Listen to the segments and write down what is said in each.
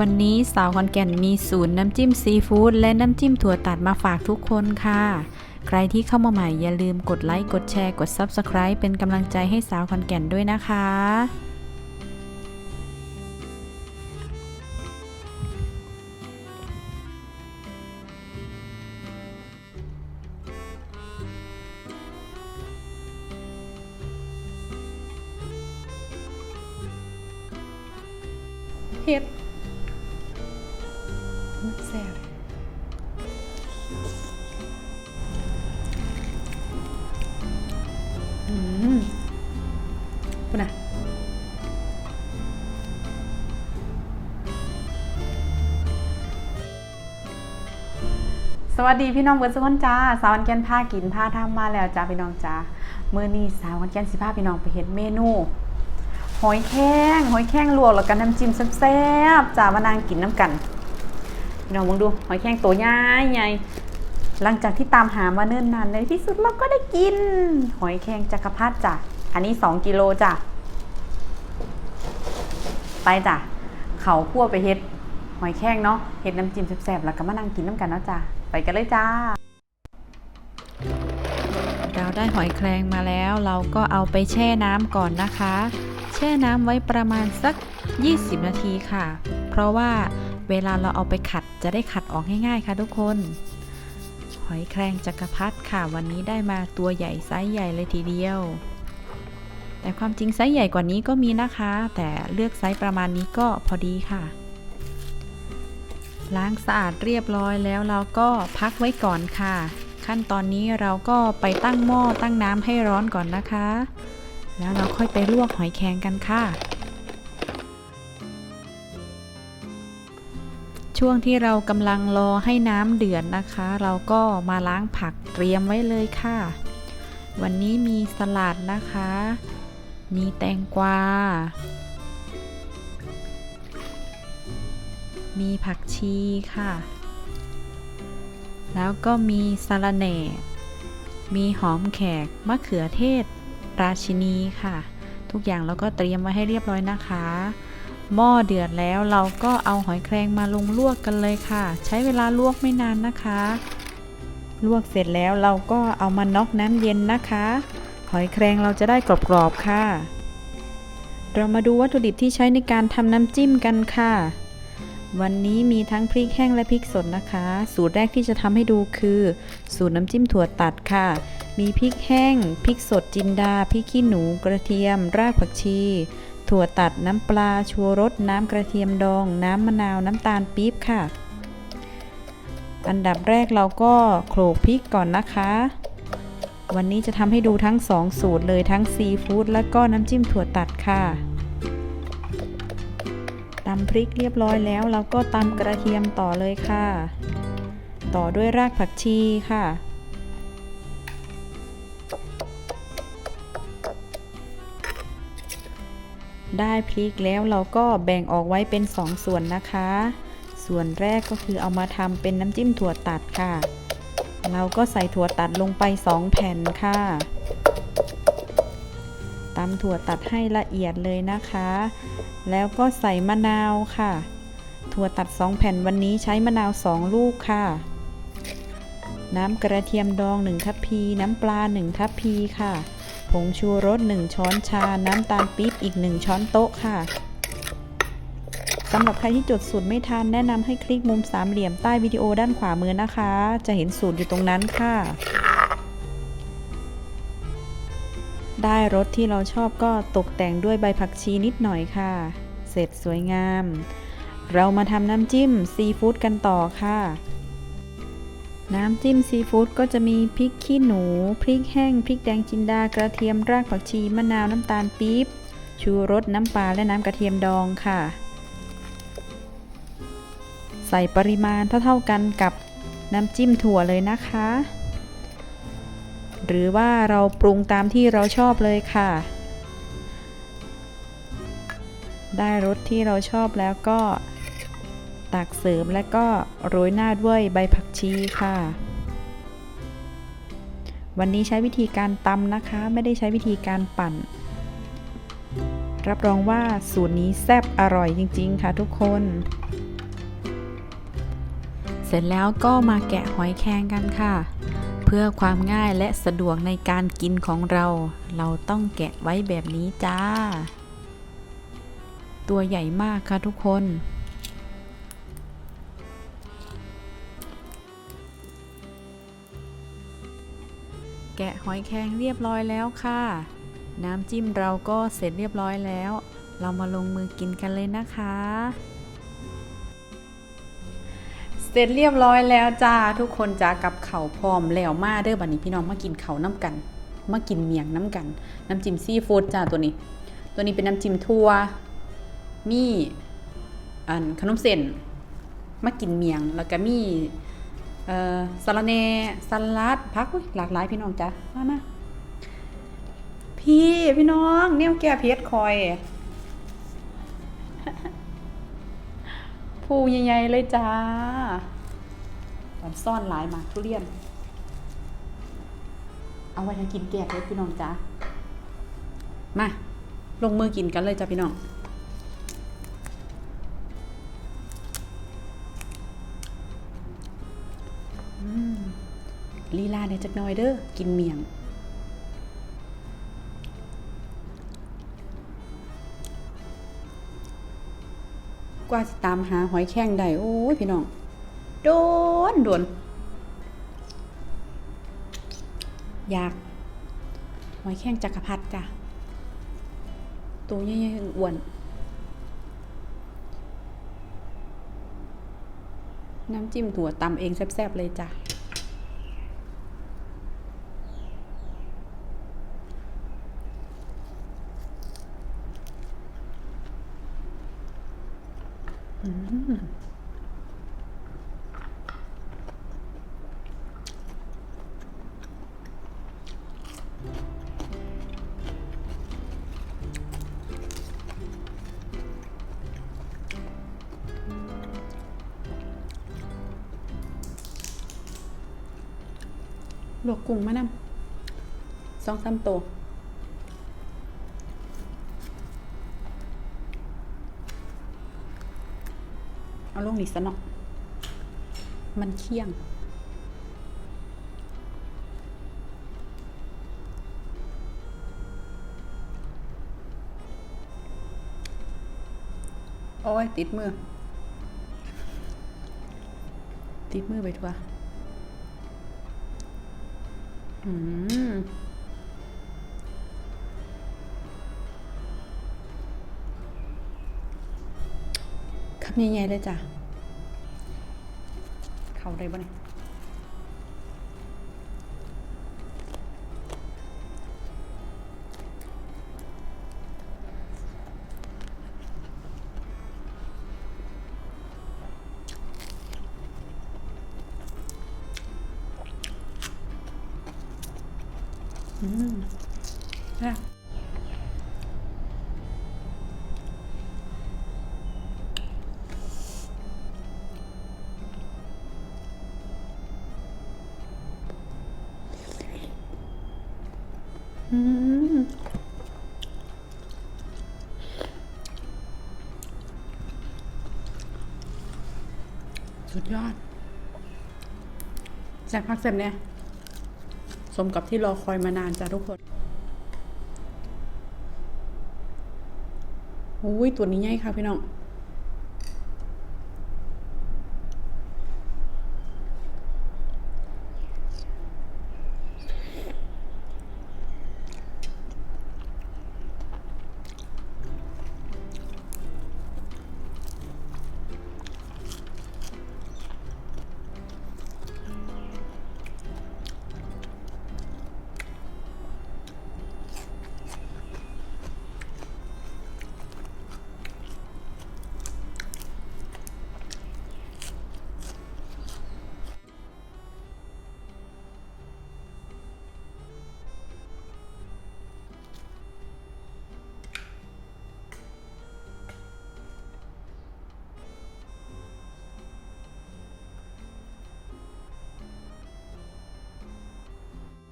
วันนี้สาวขอนแก่นมีศูนย์น้ำจิ้มซีฟู้ดและน้ำจิ้มถั่วตัดมาฝากทุกคนค่ะ ใครที่เข้ามาใหม่อย่าลืมกดไลค์ กดแชร์ กด Subscribe เป็นกำลังใจให้สาวขอนแก่นด้วยนะคะเฮ็ด ซ่บอืมคุณอะสวัสดีพี่น้องเบิร์ดสุกคนจ้า สาววันแกนผ้ากินผ้าทำมาแล้วจ้าพี่น้องจ้าเมื้อนี้สาววันแกนสิพาพี่น้องไปเฮ็ดเมนู หอยแข้งหอยแข้งลวกแล้วกันน้ำจิ้มแซ่บๆจ้ามานางกินน้ำกัน พี่น้องมองดูหอยแข้งตัวใหญ่ใหญ่หลังจากที่ตามหามาเนิ่นนานในที่สุดเราก็ได้กิน หอยแข้งจักรพรรดิจ้ะอันนี้2กิโลจ้ะไปจ้ะเขาคั่วไปเฮ็ดหอยแข้งเนาะเฮ็ดน้ำจิ้มแซ่บๆแล้วก็มานั่งกินน้ำกันเนาะจ้ะไปกันเลยจ้าเราได้หอยแครงมาแล้ว เราก็เอาไปแช่น้ำก่อนนะคะ แช่น้ำไว้ประมาณสัก 20 นาทีค่ะ เพราะว่า เวลาเราเอาไปขัดจะได้ขัดออกง่ายๆค่ะทุกคน หอยแครงจักรพรรดิค่ะวันนี้ได้มาตัวใหญ่ไซส์ใหญ่เลยทีเดียว แต่ความจริงไซส์ใหญ่กว่านี้ก็มีนะคะ แต่เลือกไซส์ประมาณนี้ก็พอดีค่ะ ล้างสะอาดเรียบร้อยแล้วเราก็พักไว้ก่อนค่ะ ขั้นตอนนี้เราก็ไปตั้งหม้อตั้งน้ำให้ร้อนก่อนนะคะ แล้วเราค่อยไปลวกหอยแครงกันค่ะ ช่วงที่เรากำลังรอให้น้ำเดือดนะคะ เราก็มาล้างผักเตรียมไว้เลยค่ะ วันนี้มีสลัดนะคะ มีแตงกวา มีผักชีค่ะ แล้วก็มีสะระแหน่ มีหอมแขกมะเขือเทศ ราชินีค่ะ ทุกอย่างเราก็เตรียมไว้ให้เรียบร้อยนะคะ หม้อเดือดแล้วเราก็เอาหอยแครงมาลงลวกกันเลยค่ะ ใช้เวลาลวกไม่นานนะคะ ลวกเสร็จแล้วเราก็เอามาน็อกน้ำเย็นนะคะ หอยแครงเราจะได้กรอบๆค่ะ เรามาดูวัตถุดิบที่ใช้ในการทำน้ำจิ้มกันค่ะ วันนี้มีทั้งพริกแห้งและพริกสดนะคะ สูตรแรกที่จะทำให้ดูคือ สูตรน้ำจิ้มถั่วตัดค่ะ มีพริกแห้งพริกสดจินดาพริกขี้หนูกระเทียม รากผักชี ถั่วตัดน้ำปลาชูรส น้ำกระเทียมดอง น้ำมะนาวน้ำตาลปี๊บค่ะ อันดับแรกเราก็โขลกพริกก่อนนะคะ วันนี้จะทำให้ดูทั้ง 2 สูตรเลยทั้งซีฟู้ดและก็น้ำจิ้มถั่วตัดค่ะตำพริกเรียบร้อยแล้วเราก็ตำกระเทียมต่อเลยค่ะ ต่อด้วยรากผักชีค่ะ ได้พริกแล้วเราก็แบ่งออกไว้เป็น 2 ส่วนนะคะ ส่วนแรกก็คือเอามาทำเป็นน้ำจิ้มถั่วตัดค่ะ เราก็ใส่ถั่วตัดลงไป 2 แผ่นค่ะตำถั่วตัดให้ละเอียดเลยนะคะ แล้วก็ใส่มะนาวค่ะ ถั่วตัด 2 แผ่นวันนี้ใช้มะนาว 2 ลูกค่ะ น้ำกระเทียมดอง 1 ทัพพี น้ำปลา 1 ทัพพีค่ะ งชูรส 1 ช้อนชา น้ำตาลปี๊บอีก 1 ช้อนโต๊ะค่ะสำหรับใครที่จดสูตรไม่ทันแนะนำให้คลิกมุมสามเหลี่ยมใต้วิดีโอด้านขวามือนะคะ จะเห็นสูตรอยู่ตรงนั้นค่ะ ได้รสที่เราชอบก็ตกแต่งด้วยใบผักชีนิดหน่อยค่ะ เสร็จสวยงาม เรามาทำน้ำจิ้มซีฟู้ดกันต่อค่ะ น้ำจิ้มซีฟู้ดก็จะมีพริกขี้หนู พริกแห้ง พริกแดงจินดากระเทียมรากผักชีมะนาวน้ำตาลปี๊บ ชูรสน้ำปลาและน้ำกระเทียมดองค่ะ ใส่ปริมาณเท่าๆกันกับน้ำจิ้มถั่วเลยนะคะ หรือว่าเราปรุงตามที่เราชอบเลยค่ะ ได้รสที่เราชอบแล้วก็ ตักเสริมและก็โรยหน้าด้วยใบผักชีค่ะ วันนี้ใช้วิธีการตำนะคะ ไม่ได้ใช้วิธีการปั่น รับรองว่าสูตรนี้แซ่บอร่อยจริง ๆ ค่ะทุกคน เสร็จแล้วก็มาแกะหอยแครงกันค่ะ เพื่อความง่ายและสะดวกในการกินของเรา เราต้องแกะไว้แบบนี้จ้า ตัวใหญ่มากค่ะทุกคน แกะหอยแครงเรียบร้อยแล้วค่ะ น้ำจิ้มเราก็เสร็จเรียบร้อยแล้ว เรามาลงมือกินกันเลยนะคะ เสร็จเรียบร้อยแล้วจ้าทุกคนจ้ากับเข่าพร้อมแล้วมาเด้อบัดนี้พี่น้องมากินเข่าน้ำกันมากินเมียงน้ำกัน น้ำจิ้มซีฟู้ดจ้าตัวนี้ ตัวนี้เป็นน้ำจิ้มทั่วมีอันขนมเส้นมากินเมียงแล้วก็มี เอ่อสลัดแหน่สลัดพักอุ๊ยหลากหลายพี่น้องจ้ามามาพี่พี่น้องเนี่ยแก้เพชรคอยผู้ใหญ่ๆเลยจ้าตอนซ่อนหลายมากทุเรียน เอาไว้ให้กินแก้เพชรพี่น้องจ้ามา ลงมือกินกันเลยจ้าพี่น้อง ลีลาในจักน่อยเด้อกินเมียง กว่าสิตามหาหอยแครงได้โอ้ยพี่น้อง โดนโดนอยาก หอยแครงจักรพรรดิจ้ะ ตัวใหญ่ๆอ้วน น้ำจิ้มถั่วตำเองแซ่บๆเลยจ้ะ ลวกกุ้งมานำสองสามตัวเอาลงนี่ซะเนาะมันเคี่ยง โอ้ย ติดมือ ติดมือไปทั่ว อืมคำใหญ่ๆเลยจ้ะ เขาได้บ่เนี่ย สุดยอดแซ่บพักแซ่บเนี่ย สมกับที่รอคอยมานานจ้ะทุกคนอุ้ยตัวนี้ใหญ่ค่ะพี่น้อง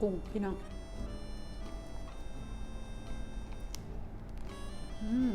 กุ้งพี่น้อง อืม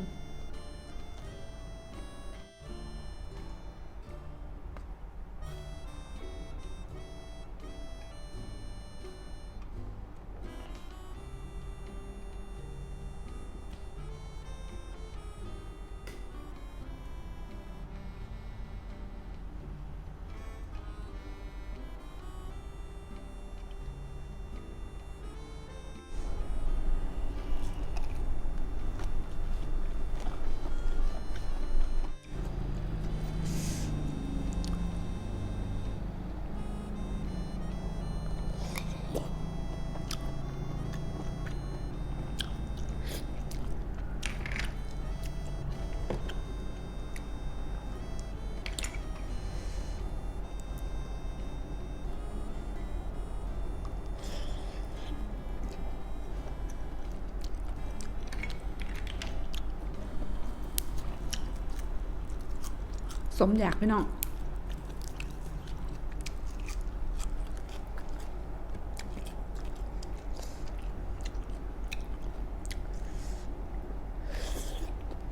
สมอยากพี่น้อง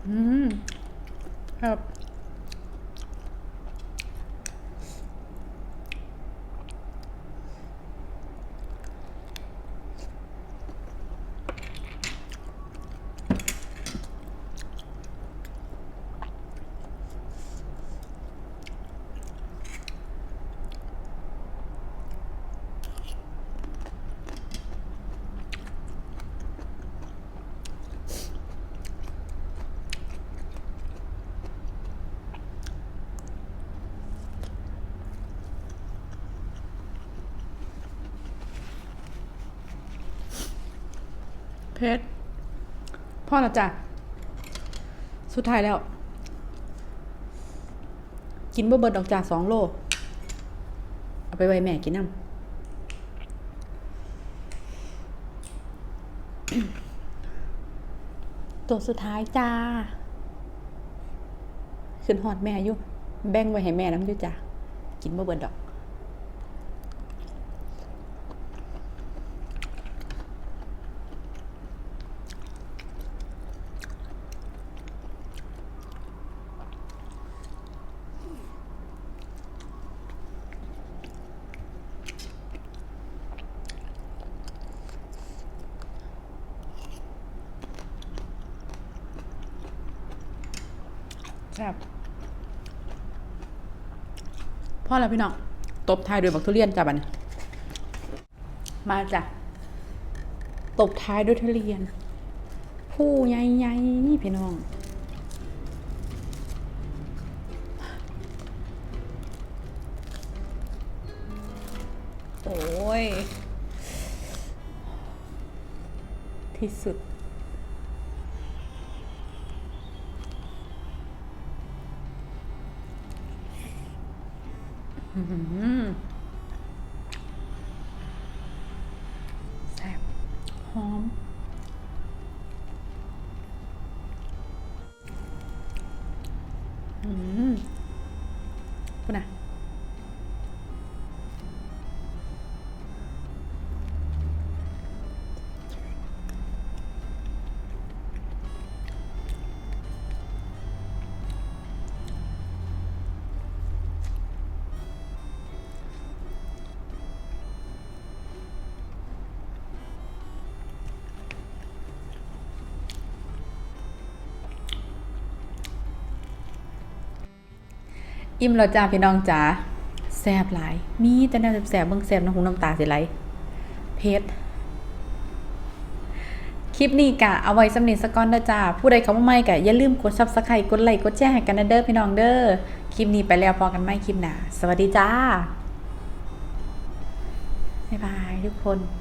อืม ครับ เพชรพ่อละจ้ะสุดท้ายแล้ว กินบ่เบิดดอกจ่าสองโล เอาไปไว้แม่กินน้ำตัวสุดท้ายจ้า ขึ้นหอดแม่อยู่ แบ่งไว้ให้แม่น้ำอยู่จ้ะกินบ่เบิดดอก ครับพ่อแล้วพี่น้องตบท้ายด้วยบักทุเรียนจ้ะบันมาจ้ะตบท้ายด้วยทุเรียน ผู้ใหญ่ๆนี่พี่น้องโอ้ย ที่สุด ฮึมฮึม อิ่มแล้วจ้าพี่น้องจ๋าแซ่บหลาย มีแต่แนวแซ่บเบิ่งแซ่บน้ำหูน้ำตาสิไหลเพชรคลิปนี้กะเอาไว้สำเนียงสกอนเด้อจ้าผู้ใดเขาไมาใหม่กะอย่าลืมกด Subscribe กดไลค์กดแชร์ให้กันนะเด้อพี่น้องเด้อคลิปนี้ไปแล้วพอกันใหม่คลิปหน้าสวัสดีจ้าบ๊ายบายทุกคน